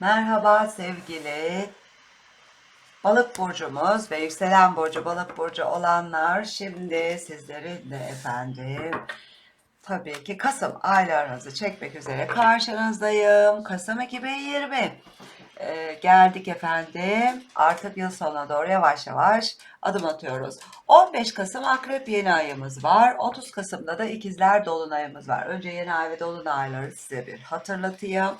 Merhaba sevgili balık burcumuz ve yükselen burcu balık burcu olanlar. Şimdi sizlerin de efendim tabii ki Kasım aylarınızı çekmek üzere karşınızdayım. Kasım 2020. Ee, geldik efendim. Artık yıl sonuna doğru yavaş yavaş adım atıyoruz. 15 Kasım Akrep yeni ayımız var. 30 Kasım'da da İkizler Dolunayımız var. Önce yeni ay ve dolunayları size bir hatırlatayım.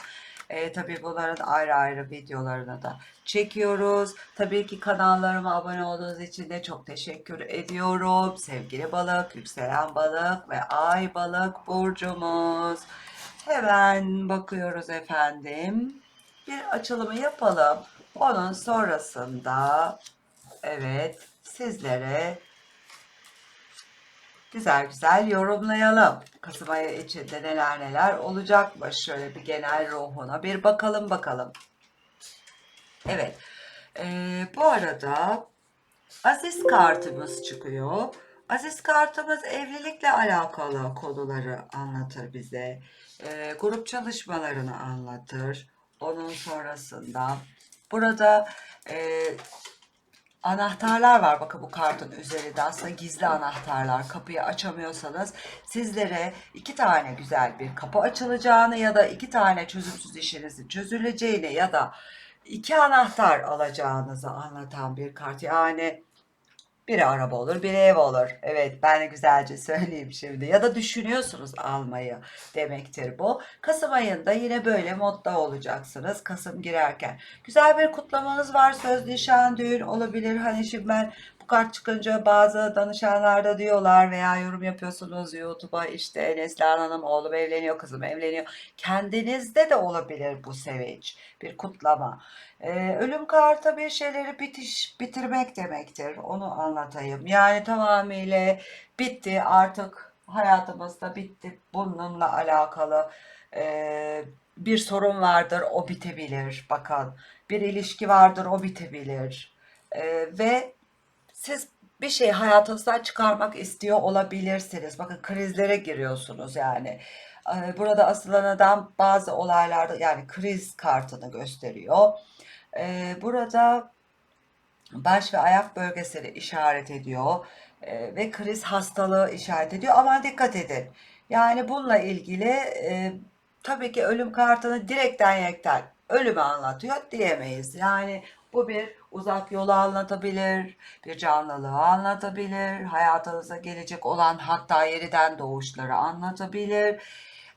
Ee, tabii bunların ayrı ayrı videolarını da çekiyoruz. Tabii ki kanallarıma abone olduğunuz için de çok teşekkür ediyorum. Sevgili balık, yükselen balık ve ay balık burcumuz. Hemen bakıyoruz efendim. Bir açılımı yapalım. Onun sonrasında evet sizlere güzel güzel yorumlayalım. Kasım içinde neler neler olacakmış. Şöyle bir genel ruhuna bir bakalım bakalım. Evet. Ee, bu arada Aziz kartımız çıkıyor. Aziz kartımız evlilikle alakalı konuları anlatır bize. Ee, grup çalışmalarını anlatır. Onun sonrasında burada e, anahtarlar var. Bakın bu kartın üzerinde aslında gizli anahtarlar. Kapıyı açamıyorsanız sizlere iki tane güzel bir kapı açılacağını ya da iki tane çözümsüz işinizin çözüleceğini ya da iki anahtar alacağınızı anlatan bir kart. Yani biri araba olur, biri ev olur. Evet, ben de güzelce söyleyeyim şimdi. Ya da düşünüyorsunuz almayı demektir bu. Kasım ayında yine böyle modda olacaksınız. Kasım girerken. Güzel bir kutlamanız var. Söz, nişan, düğün olabilir. Hani şimdi ben kart çıkınca bazı danışanlar da diyorlar veya yorum yapıyorsunuz YouTube'a işte Neslihan Hanım oğlum evleniyor, kızım evleniyor. Kendinizde de olabilir bu sevinç. Bir kutlama. Ee, ölüm kartı bir şeyleri bitiş bitirmek demektir. Onu anlatayım. Yani tamamıyla bitti artık hayatımızda bitti. Bununla alakalı e, bir sorun vardır o bitebilir. Bakın bir ilişki vardır o bitebilir. E, ve siz bir şey hayatınızdan çıkarmak istiyor olabilirsiniz. Bakın krizlere giriyorsunuz yani. Ee, Burada asılan adam bazı olaylarda yani kriz kartını gösteriyor. Ee, burada baş ve ayak bölgesini işaret ediyor Ee, ve kriz hastalığı işaret ediyor. Aman dikkat edin. Yani bununla ilgili e, tabii ki ölüm kartını direkten yekten ölümü anlatıyor diyemeyiz. Yani bu bir uzak yolu anlatabilir, bir canlılığı anlatabilir, hayatınıza gelecek olan hatta yeniden doğuşları anlatabilir.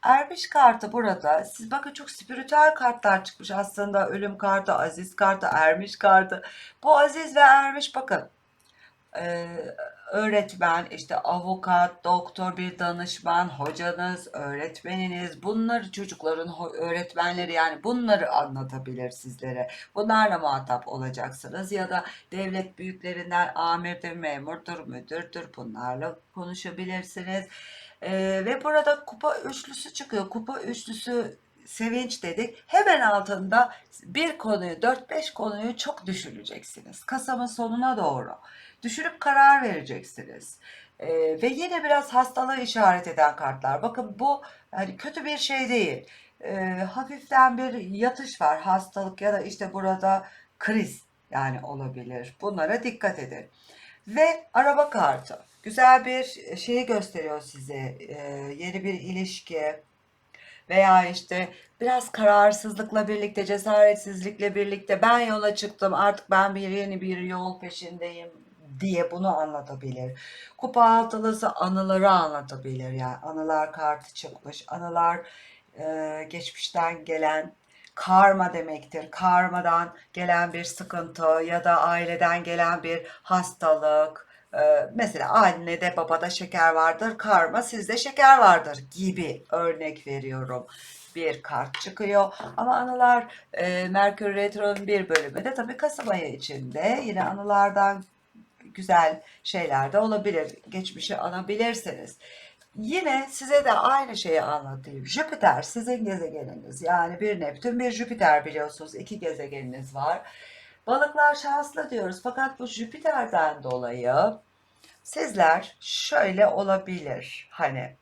Ermiş kartı burada. Siz bakın çok spiritüel kartlar çıkmış aslında. Ölüm kartı, aziz kartı, ermiş kartı. Bu aziz ve ermiş bakın. Ee, öğretmen, işte avukat, doktor, bir danışman, hocanız, öğretmeniniz, bunları çocukların öğretmenleri yani bunları anlatabilir sizlere. Bunlarla muhatap olacaksınız ya da devlet büyüklerinden amirdir, memurdur, müdürdür bunlarla konuşabilirsiniz. Ee, ve burada kupa üçlüsü çıkıyor. Kupa üçlüsü sevinç dedik. Hemen altında bir konuyu, 4-5 konuyu çok düşüneceksiniz. Kasım'ın sonuna doğru. Düşünüp karar vereceksiniz. Ee, ve yine biraz hastalığı işaret eden kartlar. Bakın bu hani kötü bir şey değil. Ee, hafiften bir yatış var. Hastalık ya da işte burada kriz yani olabilir. Bunlara dikkat edin. Ve araba kartı. Güzel bir şeyi gösteriyor size. Ee, yeni bir ilişki veya işte biraz kararsızlıkla birlikte, cesaretsizlikle birlikte ben yola çıktım artık ben bir yeni bir yol peşindeyim diye bunu anlatabilir. Kupa altılısı anıları anlatabilir. Yani anılar kartı çıkmış. Anılar e, geçmişten gelen karma demektir. Karmadan gelen bir sıkıntı ya da aileden gelen bir hastalık. Ee, mesela annede babada şeker vardır, karma sizde şeker vardır gibi örnek veriyorum. Bir kart çıkıyor ama anılar e, Merkür Retro'nun bir bölümü de tabii Kasım ayı içinde yine anılardan güzel şeyler de olabilir. Geçmişi anabilirsiniz. Yine size de aynı şeyi anlatayım. Jüpiter sizin gezegeniniz. Yani bir Neptün bir Jüpiter biliyorsunuz. iki gezegeniniz var. Balıklar şanslı diyoruz. Fakat bu Jüpiter'den dolayı sizler şöyle olabilir. Hani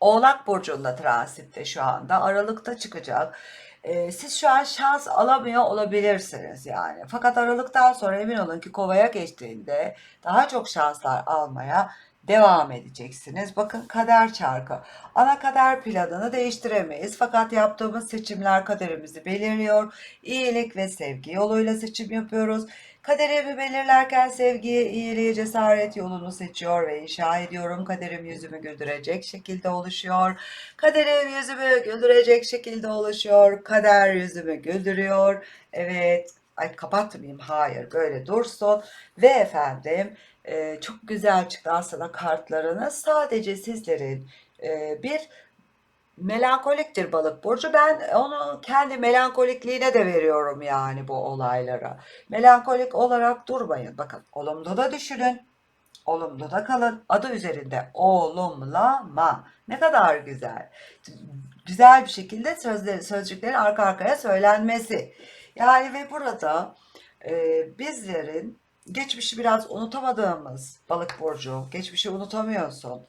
Oğlak Burcu'nda transitte şu anda. Aralıkta çıkacak. Ee, siz şu an şans alamıyor olabilirsiniz yani. Fakat Aralık'tan sonra emin olun ki kovaya geçtiğinde daha çok şanslar almaya devam edeceksiniz. Bakın kader çarkı. Ana kader planını değiştiremeyiz. Fakat yaptığımız seçimler kaderimizi belirliyor. İyilik ve sevgi yoluyla seçim yapıyoruz. Kaderimi belirlerken sevgiye, iyiliğe, cesaret yolunu seçiyor ve inşa ediyorum. Kaderim yüzümü güldürecek şekilde oluşuyor. Kaderim yüzümü güldürecek şekilde oluşuyor. Kader yüzümü güldürüyor. Evet. Ay kapatmayayım. Hayır. Böyle dursun. Ve efendim e, çok güzel çıktı aslında kartlarınız. Sadece sizlerin e, bir melankoliktir balık burcu. Ben onu kendi melankolikliğine de veriyorum yani bu olaylara. Melankolik olarak durmayın. Bakın olumlu da düşünün. Olumlu da kalın. Adı üzerinde olumlama. Ne kadar güzel. Güzel bir şekilde sözleri, sözcüklerin arka arkaya söylenmesi. Yani ve burada e, bizlerin geçmişi biraz unutamadığımız balık burcu. Geçmişi unutamıyorsun.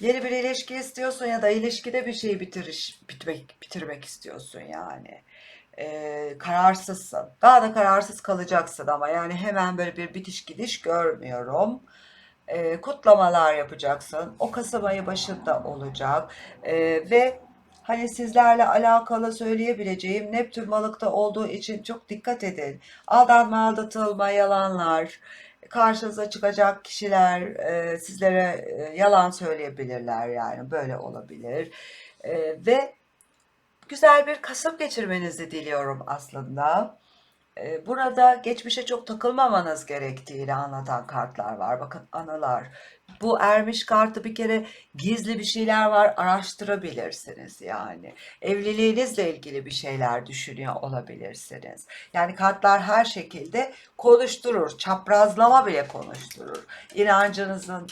Yeni bir ilişki istiyorsun ya da ilişkide bir şeyi bitiriş, bitmek, bitirmek istiyorsun yani. Ee, kararsızsın. Daha da kararsız kalacaksın ama yani hemen böyle bir bitiş gidiş görmüyorum. Ee, kutlamalar yapacaksın. O Kasım ayı başında olacak. Ee, ve hani sizlerle alakalı söyleyebileceğim Neptün balıkta olduğu için çok dikkat edin. Aldanma, aldatılma, yalanlar, karşınıza çıkacak kişiler e, sizlere e, yalan söyleyebilirler yani böyle olabilir. E, ve güzel bir Kasım geçirmenizi diliyorum aslında. E, burada geçmişe çok takılmamanız gerektiğini anlatan kartlar var. Bakın anılar. Bu ermiş kartı bir kere gizli bir şeyler var araştırabilirsiniz yani. Evliliğinizle ilgili bir şeyler düşünüyor olabilirsiniz. Yani kartlar her şekilde konuşturur. Çaprazlama bile konuşturur. İnancınızın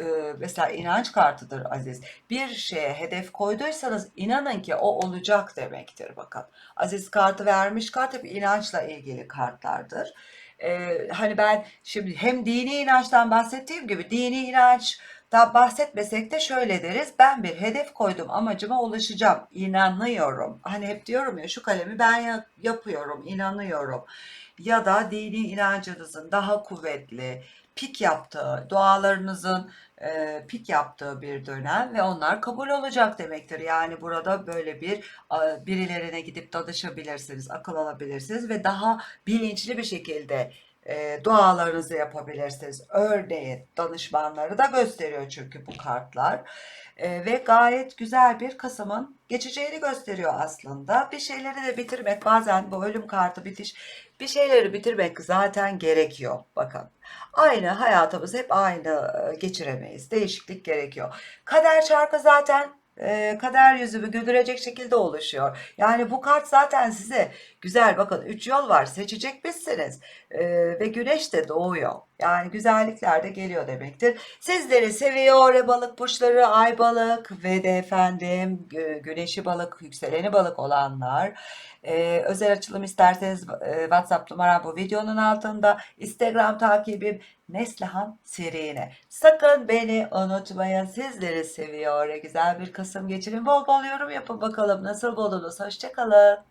e, mesela inanç kartıdır Aziz. Bir şeye hedef koyduysanız inanın ki o olacak demektir bakın. Aziz kartı vermiş kart hep inançla ilgili kartlardır. Ee, hani ben şimdi hem dini inançtan bahsettiğim gibi dini inanç da bahsetmesek de şöyle deriz. Ben bir hedef koydum amacıma ulaşacağım. İnanıyorum. Hani hep diyorum ya şu kalemi ben yapıyorum, inanıyorum. Ya da dini inancınızın daha kuvvetli, pik yaptığı, dualarınızın e, pik yaptığı bir dönem ve onlar kabul olacak demektir. Yani burada böyle bir a, birilerine gidip danışabilirsiniz, akıl alabilirsiniz ve daha bilinçli bir şekilde e, dualarınızı yapabilirsiniz. Örneğin danışmanları da gösteriyor çünkü bu kartlar. E, ve gayet güzel bir Kasım'ın geçeceğini gösteriyor aslında. Bir şeyleri de bitirmek bazen bu ölüm kartı bitiş bir şeyleri bitirmek zaten gerekiyor. Bakın aynı hayatımız hep aynı e, geçiremeyiz. Değişiklik gerekiyor. Kader çarkı zaten e, kader yüzümü güldürecek şekilde oluşuyor. Yani bu kart zaten size güzel bakın 3 yol var seçecek misiniz e, ve güneş de doğuyor. Yani güzellikler de geliyor demektir. Sizleri seviyor balık burçları, ay balık ve de efendim güneşi balık, yükseleni balık olanlar. Ee, özel açılım isterseniz e, WhatsApp numaram bu videonun altında. Instagram takibim Neslihan Sirine. Sakın beni unutmayın. Sizleri seviyor. Güzel bir Kasım geçirin. Bol bol yorum yapın bakalım. Nasıl buldunuz? Hoşçakalın.